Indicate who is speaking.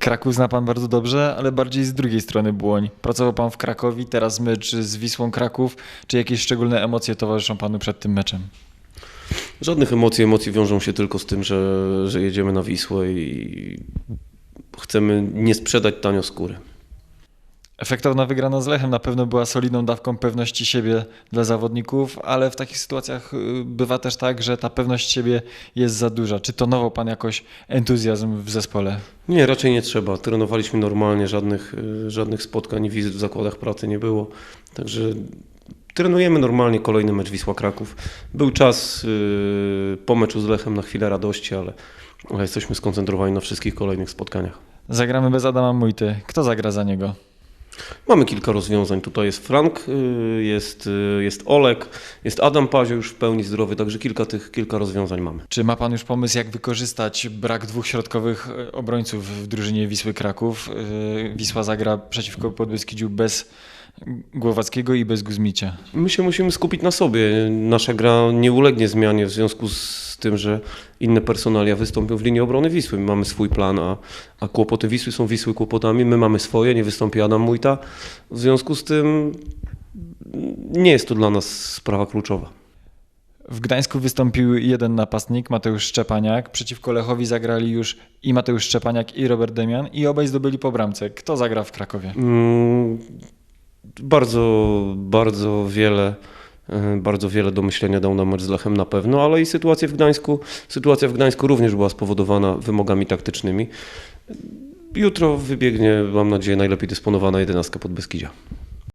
Speaker 1: Kraków zna pan bardzo dobrze, ale bardziej z drugiej strony Błoń. Pracował pan w Krakowie, teraz mecz z Wisłą Kraków. Czy jakieś szczególne emocje towarzyszą panu przed tym meczem?
Speaker 2: Żadnych emocji, emocje wiążą się tylko z tym, że, że jedziemy na Wisłę i chcemy nie sprzedać tanio skóry.
Speaker 1: Efektowna wygrana z Lechem na pewno była solidną dawką pewności siebie dla zawodników, ale w takich sytuacjach y, bywa też tak, że ta pewność siebie jest za duża. Czy tonował pan jakoś entuzjazm w zespole?
Speaker 2: Nie, raczej nie trzeba. Trenowaliśmy normalnie, żadnych, y, żadnych spotkań wizyt w zakładach pracy nie było. Także trenujemy normalnie kolejny mecz Wisła Kraków. Był czas y, po meczu z Lechem na chwilę radości, ale, ale jesteśmy skoncentrowani na wszystkich kolejnych spotkaniach.
Speaker 1: Zagramy bez Adama Mujty. Kto zagra za niego?
Speaker 2: Mamy kilka rozwiązań. Tutaj jest Frank, y, jest, y, jest Olek, jest Adam Pazio już w pełni zdrowy, także kilka tych kilka rozwiązań mamy.
Speaker 1: Czy ma pan już pomysł, jak wykorzystać brak dwóch środkowych y, obrońców w drużynie Wisły Kraków? Wisła zagra przeciwko Podbeskidziu bez Głowackiego i bez Guzmicia.
Speaker 2: My się musimy skupić na sobie. Nasza gra nie ulegnie zmianie w związku z tym, że inne personalia wystąpią w linii obrony Wisły. My mamy swój plan, a, a kłopoty Wisły są Wisły kłopotami. My mamy swoje, nie wystąpi Adam Mujta. W związku z tym nie jest to dla nas sprawa kluczowa.
Speaker 1: W Gdańsku wystąpił jeden napastnik, Mateusz Szczepaniak. Przeciwko Lechowi zagrali już i Mateusz Szczepaniak, i Robert Demian, i obaj zdobyli po bramce. Kto zagra w Krakowie?
Speaker 2: Mm, Bardzo, bardzo wiele, bardzo wiele do myślenia dał nam mecz z Lechem na pewno, ale i sytuacja w Gdańsku, sytuacja w Gdańsku również była spowodowana wymogami taktycznymi. Jutro wybiegnie, mam nadzieję, najlepiej dysponowana jedenastka Podbeskidzia.